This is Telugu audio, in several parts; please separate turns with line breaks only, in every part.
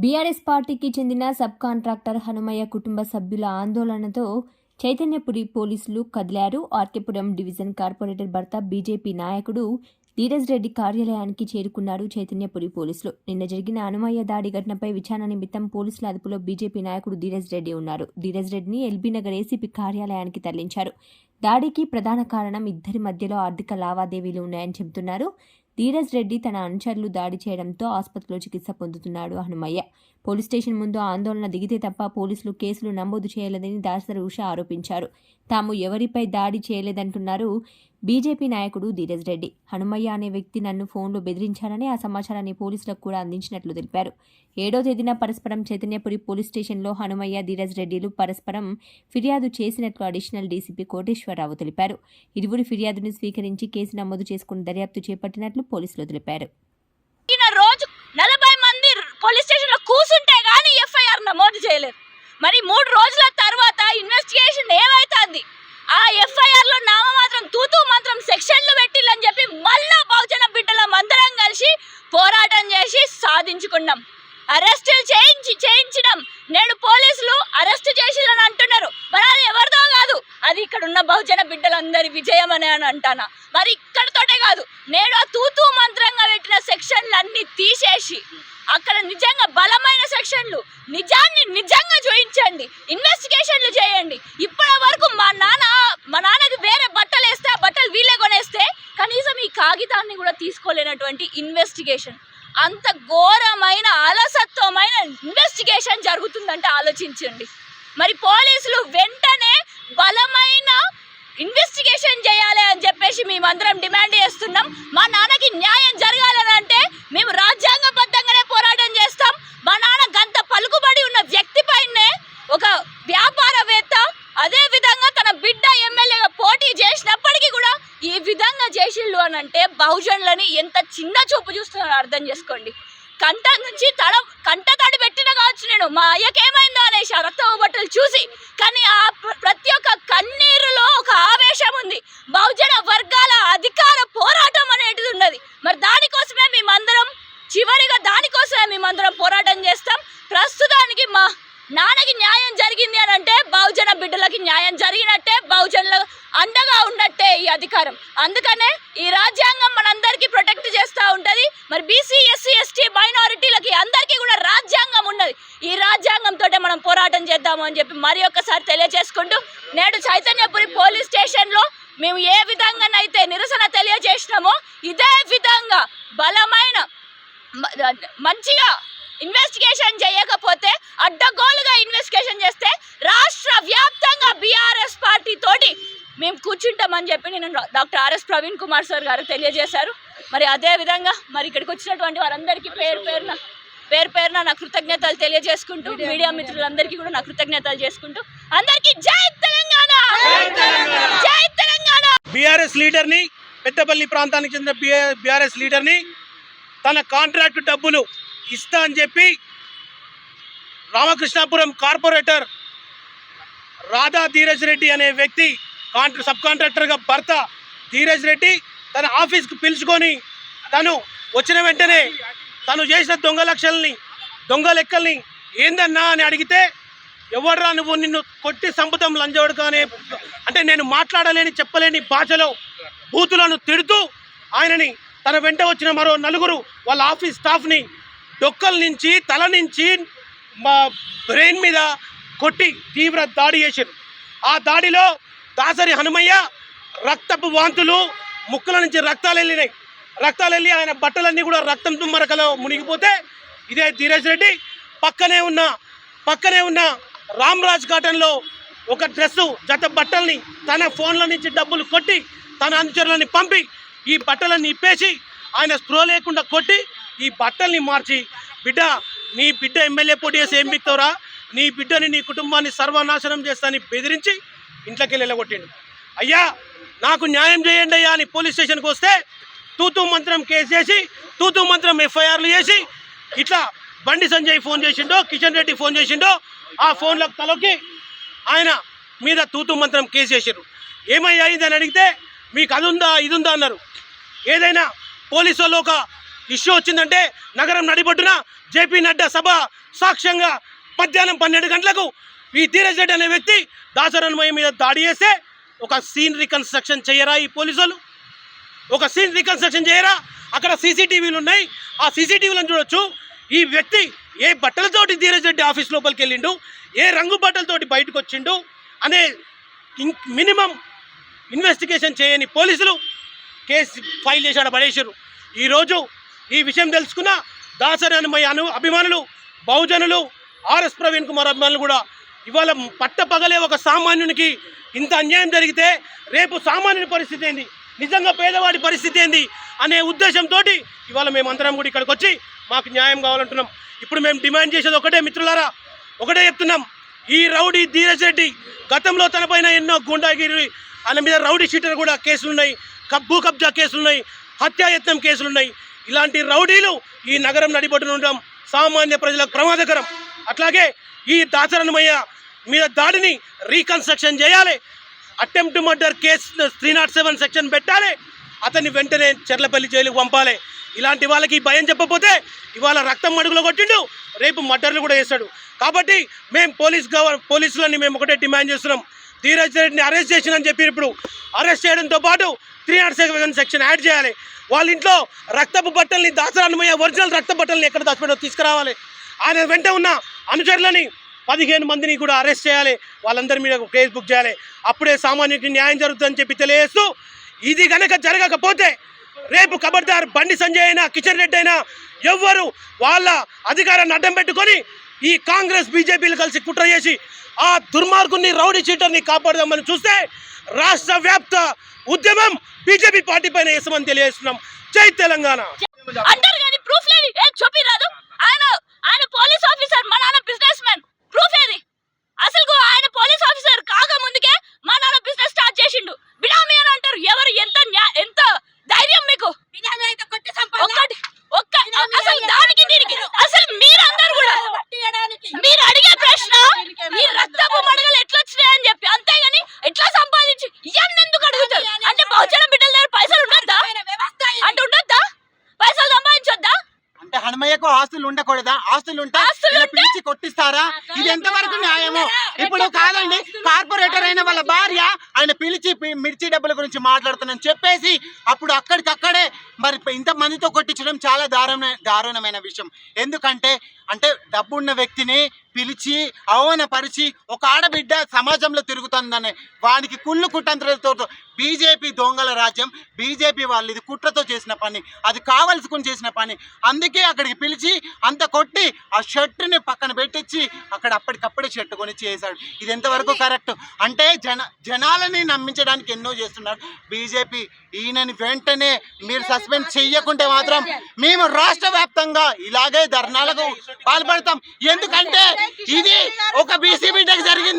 బీఆర్ఎస్ పార్టీకి చెందిన సబ్ కాంట్రాక్టర్ హనుమయ్య కుటుంబ సభ్యుల ఆందోళనతో చైతన్యపురి పోలీసులు కదిలారు. ఆర్కేపురం డివిజన్ కార్పొరేటర్ భర్త బీజేపీ నాయకుడు ధీరజ్ రెడ్డి కార్యాలయానికి చేరుకున్నారు చైతన్యపురి పోలీసులు. నిన్న జరిగిన అనుమయ్య దాడి ఘటనపై విచారణ నిమిత్తం పోలీసుల అదుపులో బీజేపీ నాయకుడు ధీరజ్ రెడ్డి ఉన్నారు. ధీరజ్ రెడ్డిని ఎల్బీ నగర్ ఏసీపీ కార్యాలయానికి తరలించారు. దాడికి ప్రధాన కారణం ఇద్దరి మధ్యలో ఆర్థిక లావాదేవీలు ఉన్నాయని చెబుతున్నారు. ధీరజ్ రెడ్డి తన అనుచరులు దాడి చేయడంతో ఆసుపత్రిలో చికిత్స పొందుతున్నాడు హనుమయ్య. పోలీస్ స్టేషన్ ముందు ఆందోళన దిగితే తప్ప పోలీసులు కేసులు నమోదు చేయలేదని దాసరి ఉష ఆరోపించారు. తాము ఎవరిపై దాడి చేయలేదంటున్నారు బీజేపీ నాయకుడు ధీరజ్ రెడ్డి. హనుమయ్య అనే వ్యక్తి నన్ను ఫోన్లో బెదిరించారని ఆ సమాచారాన్ని పోలీసులకు కూడా అందించినట్లు తెలిపారు. ఏడో తేదీన పరస్పరం చైతన్యపురి పోలీస్ స్టేషన్లో హనుమయ్య ధీరజ్ రెడ్డిలు పరస్పరం ఫిర్యాదు చేసినట్లు అడిషనల్ డీసీపీ కోటేశ్వరరావు తెలిపారు. ఇరువురి ఫిర్యాదును స్వీకరించి కేసు నమోదు చేసుకుని దర్యాప్తు చేపట్టినట్లు పోలీసులు తెలిపారు.
రోజు నలభై మంది పోలీస్ స్టేషన్ కూసుంటే కూర్చుంటే ఎఫ్ఐఆర్ నమోదు చేయలేదు. మరి మూడు రోజుల తర్వాత ఇన్వెస్టిగేషన్ ఏమైతుంది? ఆ ఎఫ్ఐఆర్లో నామమాత్రం తూతూ మాత్రం సెక్షన్లు పెట్టిల్లని చెప్పి మళ్ళా బహుజన బిడ్డలం అందరం కలిసి పోరాటం చేసి సాధించుకున్నాం. అరెస్టులు చేయించి చేయించడం నేడు పోలీసులు అరెస్ట్ చేసిరని అంటున్నారు. మరి అది ఎవరిదో కాదు. అది ఇక్కడ ఉన్న బహుజన బిడ్డలందరి విజయం అని అని అంటానా? మరి ఇక్కడతోటే కాదు. నేడు ఆ తూతూ మంత్రంగా పెట్టిన సెక్షన్లు తీసేసి అక్కడ నిజంగా బలమైన సెక్షన్లు. నిజాన్ని నిజంగా చూపించండి ఇన్వెస్టిగేషన్లు చేయండి. ఇప్పటి వరకు మా నాన్న మా నాన్నకి వేరే బట్టలు వేస్తే ఆ బట్టలు వీళ్ళే కొనేస్తే కనీసం ఈ కాగితాన్ని కూడా తీసుకోలేనటువంటి ఇన్వెస్టిగేషన్. అంత ఘోరమైన అలసత్వమైన ఇన్వెస్టిగేషన్ జరుగుతుందంటే ఆలోచించండి. మరి పోలీసులు వెంటనే బలమైన ఇన్వెస్టిగేషన్ చేయాలి అని చెప్పేసి మేమందరం డిమాండ్ చేస్తున్నాం. మా నాన్నకి న్యాయం జరగాలని అంటే మేము రాజ్యాంగబద్ధంగానే పోరాటం చేస్తాం. మా నాన్న గంత పలుకుబడి ఉన్న వ్యక్తి పైనే ఒక వ్యాపారవేత్త అదే విధంగా తన బిడ్డ ఎమ్మెల్యేగా పోటీ చేసినప్పటికీ కూడా ఈ విధంగా చేసిళ్ళు అని అంటే బహుజనులని ఎంత చిన్న చూపు చూస్తున్నారో అర్థం చేసుకోండి. కంట నుంచి తడ కంట తడి పెట్టిన కావచ్చు నేను. మా అయ్యకి ఏమైందో అనేసి ఆ రక్తపు బట్టలు చూసి కానీ ఆ ప్రతి ఒక్క కన్నీరులో ఒక ఆవేశం ఉంది. బహుజన వర్గాల అధికార పోరాటం అనేటిది ఉన్నది. మరి దానికోసమే మేమందరం చివరిగా దానికోసమే మేమందరం పోరాటం చేస్తాం. ప్రస్తుతానికి మా నాన్నకి న్యాయం జరిగింది అని అంటే బహుజన బిడ్డలకి న్యాయం జరిగినట్టే బహుజనుల అండగా ఉన్నట్టే ఈ అధికారం. అందుకనే ఈ రాజ్యాంగం మనందరం ప్రొటెక్ట్ చేస్తూ ఉంటది మరి బీసీ ఎస్సీ ఎస్టీ మైనారిటీలకి అందరికీ కూడా రాజ్యాంగం ఉన్నది ఈ రాజ్యాంగంతో మనం పోరాటం చేద్దాము అని చెప్పి మరి ఒక్కసారి తెలియజేసుకుంటూ నేడు చైతన్యపురి పోలీస్ స్టేషన్లో మేము ఏ నిరసన తెలియజేసినామో ఇదే విధంగా బలమైన మంచిగా ఇన్వెస్టిగేషన్ చేయకపోతే అడ్డగోలుగా ఇన్వెస్టిగేషన్ చేస్తే రాష్ట్ర వ్యాప్తంగా బీఆర్ఎస్ పార్టీ తోటి మేము కూర్చుంటామని చెప్పి నేను doctor R S Praveen Kumar sir గారు తెలియజేశారు. మరి అదే విధంగా మరి ఇక్కడికి వచ్చినటువంటి వారందరికీ పేరు పేరున పేరు పేరున నా కృతజ్ఞతలు తెలియజేసుకుంటూ మీడియా మిత్రులందరికీ కూడా నా కృతజ్ఞతలు చేసుకుంటూ అందరికీ జై తెలంగాణ! జై తెలంగాణ!
బీఆర్ఎస్ లీడర్ని పెద్దపల్లి ప్రాంతానికి చెందిన బీఆర్ఎస్ లీడర్ని తన కాంట్రాక్ట్ డబ్బులు ఇస్తా అని చెప్పి రామకృష్ణాపురం కార్పొరేటర్ రాధా ధీరజ్ రెడ్డి అనే వ్యక్తి కాంట్రా సబ్ కాంట్రాక్టర్గా భర్త ధీరజ్ రెడ్డి తన ఆఫీస్కి పిలుచుకొని తను వచ్చిన వెంటనే తను చేసిన దొంగ లక్షల్ని దొంగ లెక్కల్ని ఏందన్నా అని అడిగితే ఎవడ్రా నువ్వు నిన్ను కొట్టి సంపుతం లంజోడు కానీ అంటే నేను మాట్లాడలేని చెప్పలేని భాషలో బూతులను తిడుతూ ఆయనని తన వెంట వచ్చిన మరో నలుగురు వాళ్ళ ఆఫీస్ స్టాఫ్ని డొక్కల నుంచి తల నుంచి మా బ్రెయిన్ మీద కొట్టి తీవ్ర దాడి చేశారు. ఆ దాడిలో దాసరి హనుమయ్య రక్తపు వాంతులు ముక్కల నుంచి రక్తాలు వెళ్ళినాయి. రక్తాలు వెళ్ళి ఆయన బట్టలన్నీ కూడా రక్తం తుమ్మరకలో మునిగిపోతే ఇదే ధీరజ్ రెడ్డి. పక్కనే ఉన్న పక్కనే ఉన్న రామ్రాజ్ కాటన్లో ఒక డ్రెస్సు జత బట్టల్ని తన ఫోన్ల నుంచి డబ్బులు కొట్టి తన అనుచరులని పంపి ఈ బట్టలను ఇప్పేసి ఆయన స్ప్రో లేకుండా కొట్టి ఈ బట్టల్ని మార్చి బిడ్డ నీ బిడ్డ ఎమ్మెల్యే పోటీ చేసి ఏం బిక్తావురా నీ బిడ్డని నీ కుటుంబాన్ని సర్వనాశనం చేస్తానని బెదిరించి ఇంట్లోకి వెళ్ళి వెళ్ళగొట్టిండు. అయ్యా నాకు న్యాయం చేయండి అయ్యా అని పోలీస్ స్టేషన్కి వస్తే తూతూ మంత్రం కేసు చేసి తూతూ మంత్రం ఎఫ్ఐఆర్లు చేసి ఇట్లా బండి సంజయ్ ఫోన్ చేసిండో కిషన్ రెడ్డి ఫోన్ చేసిండో ఆ ఫోన్లకు తలొక్కి ఆయన మీద తూతు మంత్రం కేసు చేసారు ఏమయ్యా అని అడిగితే మీకు అది ఉందా ఇది ఉందా అన్నారు. ఏదైనా పోలీసు వాళ్ళు ఒక ఇష్యూ వచ్చిందంటే నగరం నడిబొడ్డున జేపీ నడ్డా సభ సాక్ష్యంగా మధ్యాహ్నం పన్నెండు గంటలకు ఈ ధీరజ్ రెడ్డి అనే వ్యక్తి దాసరన్మయ్య మీద దాడి చేస్తే ఒక సీన్ రికన్స్ట్రక్షన్ చేయరా ఈ పోలీసులు ఒక సీన్ రికన్స్ట్రక్షన్ చేయరా? అక్కడ సీసీటీవీలు ఉన్నాయి. ఆ సీసీటీవీలను చూడొచ్చు. ఈ వ్యక్తి ఏ బట్టలతోటి ధీరజ్ రెడ్డి ఆఫీస్ లోపలికి వెళ్ళిండు? ఏ రంగు బట్టలతోటి బయటకు వచ్చిండు? అనే మినిమం ఇన్వెస్టిగేషన్ చేయని పోలీసులు కేసు ఫైల్ చేశాడ పడేశారు ఈరోజు ఈ విషయం తెలుసుకున్న దాసరి అనుమయ అను అభిమానులు బహుజనులు ఆర్ఎస్ ప్రవీణ్ కుమార్ అభిమానులు కూడా ఇవాళ పట్టపగలే ఒక సామాన్యునికి ఇంత అన్యాయం జరిగితే రేపు సామాన్యుని పరిస్థితి ఏంది? నిజంగా పేదవాడి పరిస్థితి ఏంది? అనే ఉద్దేశంతో ఇవాళ మేమందరం కూడా ఇక్కడికి వచ్చి మాకు న్యాయం కావాలంటున్నాం. ఇప్పుడు మేము డిమాండ్ చేసేది ఒకటే మిత్రులారా ఒకటే చెప్తున్నాం. ఈ రౌడీ ధీరజ్ రెడ్డి గతంలో తనపైన ఎన్నో గుండాగిరి ఆయన మీద రౌడీ షీటర్ కూడా కేసులున్నాయి కబ్బు కబ్జా కేసులున్నాయి హత్యాయత్నం కేసులున్నాయి. ఇలాంటి రౌడీలు ఈ నగరం నడిబొడ్డున ఉండడం సామాన్య ప్రజలకు ప్రమాదకరం. అట్లాగే ఈ దాసరనమయ్య మీద దాడిని రీకన్స్ట్రక్షన్ చేయాలి. Attempt murder case three not seven section పెట్టాలి. అతన్ని వెంటనే చెర్లపల్లి జైలుకు పంపాలి. ఇలాంటి వాళ్ళకి ఈ భయం చెప్పకపోతే ఇవాళ రక్తం మడుగులో కొట్టిండు రేపు మర్డర్లు కూడా చేస్తాడు. కాబట్టి మేము పోలీస్ గవర్ పోలీసులని మేము ఒకటే డిమాండ్ చేస్తున్నాం. ధీరజ్ రెడ్డిని అరెస్ట్ చేసినని చెప్పి ఇప్పుడు అరెస్ట్ చేయడంతో పాటు three not seven section add చేయాలి. వాళ్ళ ఇంట్లో రక్తపు బట్టల్ని దాసరాన్మయ్య ఒరిజినల్ రక్త బట్టల్ని ఎక్కడ దాచిపెట్టో తీసుకురావాలి. ఆయన వెంట ఉన్న అనుచరులని పదిహేను మందిని కూడా అరెస్ట్ చేయాలి. వాళ్ళందరి మీద కేసు బుక్ చేయాలి. అప్పుడే సామాన్యుడికి న్యాయం జరుగుతుందని చెప్పి తెలియజేస్తూ ఇది గనక జరగకపోతే రేపు ఖబర్దార్ బండి సంజయ్ అయినా కిషన్ రెడ్డి అయినా ఎవ్వరు వాళ్ళ అధికారాన్ని అడ్డం పెట్టుకొని ఈ కాంగ్రెస్ బీజేపీలు కలిసి కుట్ర చేసి ఆ దుర్మార్గుని రౌడీ చీటర్ని కాపాడదామని చూస్తే రాష్ట్ర వ్యాప్త ఉద్యమం బీజేపీ పార్టీ పైన వేసమని తెలియజేస్తున్నాం. జై తెలంగాణ.
అంటారు కానీ ప్రూఫ్ లేదు ఆయన ఆయన పోలీస్ ఆఫీసర్ మా నాన్న బిజినెస్ మ్యాన్ ప్రూఫ్ ఏది? అసలు ఆయన పోలీస్ ఆఫీసర్ కాక ముందుకే మా నాన్న బిజినెస్ స్టార్ట్ చేసిండు బినామీ అని అంటారు ఎవరు ఎంత న్యా- ఎంత ధైర్యం మీకు ఒక్కటి ఒక్క అసలు దానికి దీనికి అసలు మీరందరూ కూడా మీరు అడిగే ప్రశ్న ఈ రక్తపు మడగలు ఎట్లా వచ్చినాయని చెప్పి అంతేగాని ఎట్లా సంపాదించి ఇవన్నీ ఎందుకు అడుగుతారు అంటే బహుజన బిడ్డల దగ్గర పైసలు ఉండొద్దా అంటే ఉండొద్దా పైసలు సంపాదించొద్దా
హనుమయ్యకు ఆస్తులు ఉండకూడదా? ఆస్తులు ఉంటే? పిలిచి కొట్టిస్తారా? ఇది ఎంతవరకు న్యాయము? ఇప్పుడు కాదండి కార్పొరేటర్ అయిన వాళ్ళ భార్య ఆయన పిలిచి మిర్చి డబ్బుల గురించి మాట్లాడుతున్నాను చెప్పేసి అప్పుడు అక్కడికక్కడే మరి ఇంత మందితో కొట్టించడం చాలా దారుణ దారుణమైన విషయం. ఎందుకంటే అంటే డబ్బున్న వ్యక్తిని పిలిచి అవమానపరిచి ఒక ఆడబిడ్డ సమాజంలో తిరుగుతుందనే వానికి కుళ్ళు కుట్రంత్రాలతో బీజేపీ దొంగల రాజ్యం బీజేపీ వాళ్ళు ఇది కుట్రతో చేసిన పని అది కావలసుకుని చేసిన పని. అందుకే అక్కడికి పిలిచి అంత కొట్టి ఆ షర్టుని పక్కన పెట్టించి అక్కడ అప్పటికప్పుడే షర్ట్ కొని చేశాడు ఇది ఎంతవరకు కరెక్ట్? అంటే జన జనాలని నమ్మించడానికి ఎన్నో చేస్తున్నారు. బీజేపీ ఈయనని వెంటనే మీరు సస్పెండ్ చెయ్యకుంటే మాత్రం మేము రాష్ట్ర వ్యాప్తంగా ఇలాగే ధర్నాలకు పాల్పడతాం. ఎందుకంటే ఇది ఒక బీసీ బిడ్డకు జరిగింది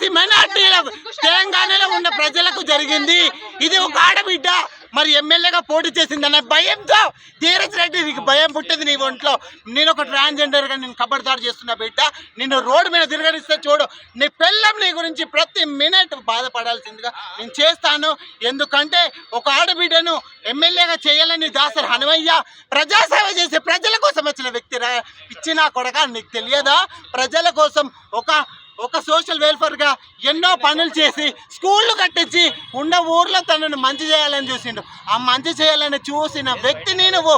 కాదు ఎస్సీ ఎస్టీ బీసీ మైనార్టీలకు తెలంగాణలో ఉన్న ప్రజలకు జరిగింది. ఇది ఒక ఆడబిడ్డ మరి ఎమ్మెల్యేగా పోటీ చేసిందన్న భయంతో ధీరజ్ రెడ్డి నీకు భయం పుట్టింది నీ ఒంట్లో. నేను ఒక transgender గా నేను కబర్దారు చేస్తున్న బిడ్డ. నిన్ను రోడ్డు మీద తిరగనిస్తే చూడు. నీ పిల్లం నీ గురించి ప్రతి మినిట్ బాధపడాల్సిందిగా నేను చేస్తాను. ఎందుకంటే ఒక ఆడబిడ్డను ఎమ్మెల్యేగా చేయాలని దాసరి హనుమయ్య ప్రజాసేవ చేసే ప్రజల కోసం వచ్చిన వ్యక్తి ఇచ్చిన కొడక నీకు తెలియదా? ప్రజల కోసం ఒక ఒక సోషల్ వెల్ఫేర్గా ఎన్నో పనులు చేసి స్కూళ్ళు కట్టించి ఉన్న ఊర్లో తనను మంచి చేయాలని చూసిండు. ఆ మంచి చేయాలని చూసిన వ్యక్తిని నువ్వు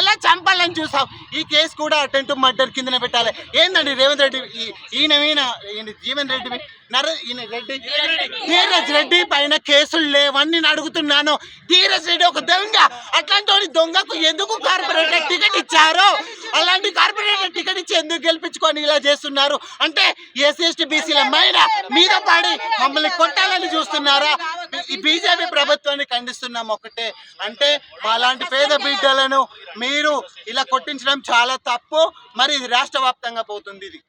ఎలా చంపాలని చూసావు? ఈ కేసు కూడా అటెంట్ మర్డర్ కిందనే పెట్టాలి. ఏందండి రేవంత్ రెడ్డి ఈయన ఈయన ఈయన జీవన్ రెడ్డి నర రెడ్డి. ధీరజ్ రెడ్డి పైన కేసులు లేవని నేను అడుగుతున్నాను. ధీరజ్ రెడ్డి ఒక దొంగ. అట్లాంటి దొంగకు ఎందుకు కార్పొరేటర్ టికెట్ ఇచ్చారు? అలాంటి కార్పొరేటర్ టికెట్ ఇచ్చి ఎందుకు గెలిపించుకొని ఇలా చేస్తున్నారు? అంటే ఎస్సీ ఎస్టీ బీసీల మైన మీద పడి మమ్మల్ని కొట్టాలని చూస్తున్నారా? ఈ బీజేపీ ప్రభుత్వాన్ని ఖండిస్తున్నాం ఒకటే. అంటే మాలాంటి పేద బిడ్డలను మీరు ఇలా కొట్టించడం చాలా తప్పు. మరి ఇది రాష్ట్ర వ్యాప్తంగా పోతుంది ఇది.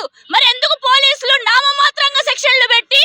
లేదు మరి ఎందుకు పోలీసులు నామమాత్రంగా సెక్షన్లు పెట్టి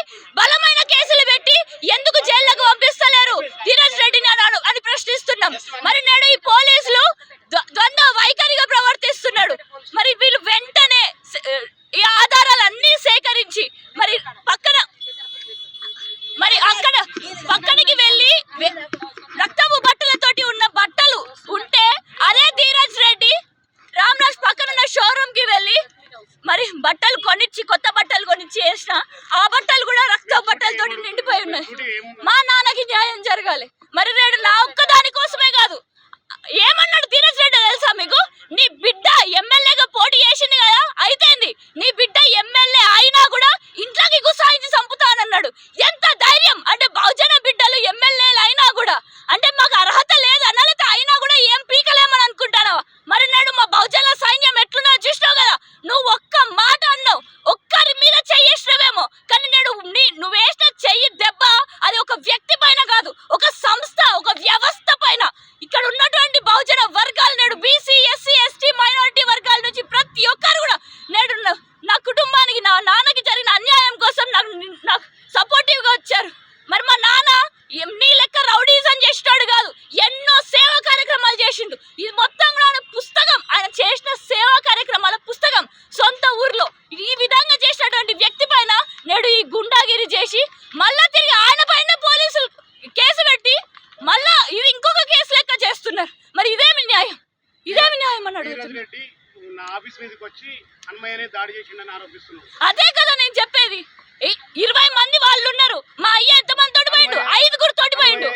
మరి ఇదేమి న్యాయం? ఇదేమి న్యాయం అని అదే కదా నేను చెప్పేది. ఇరవై మంది వాళ్ళు ఉన్నారు మా అయ్య ఎంత మంది తోటి పోయిండు. ఐదుగురు తోటి పోయిండు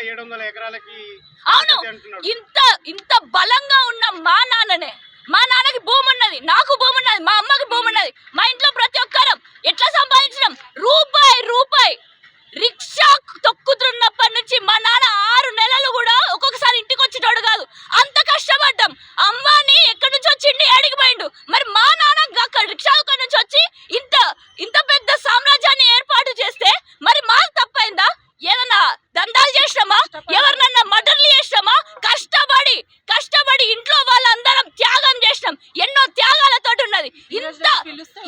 అవును ఇంత ఇంత బలంగా ఉన్న మా నాన్ననే మా నాన్నకి భూమి ఉన్నది నాకు భూమి ఉన్నది మా అమ్మకి భూమి ఉన్నది మా ఇంట్లో ప్రతి ఒక్కరం ఎట్లా సంపాదించడం రూపాయి రూపాయి రిక్స్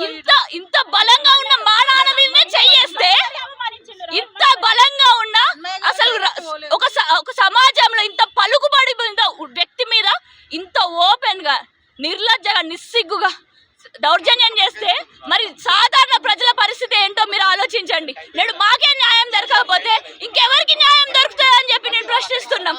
ఇంత ఇంత బలంగా ఉన్న మా నాన్న మీదనే ఇంత బలంగా ఉన్న అసలు ఒక ఒక సమాజంలో ఇంత పలుకుబడి వ్యక్తి మీద ఇంత ఓపెన్గా నిర్లజ్జగా నిస్సిగ్గుగా దౌర్జన్యం చేస్తే మరి సాధారణ ప్రజల పరిస్థితి ఏంటో మీరు ఆలోచించండి. నేను మాకే న్యాయం దొరకకపోతే ఇంకెవరికి న్యాయం దొరుకుతుందని చెప్పి నేను ప్రశ్నిస్తున్నాం.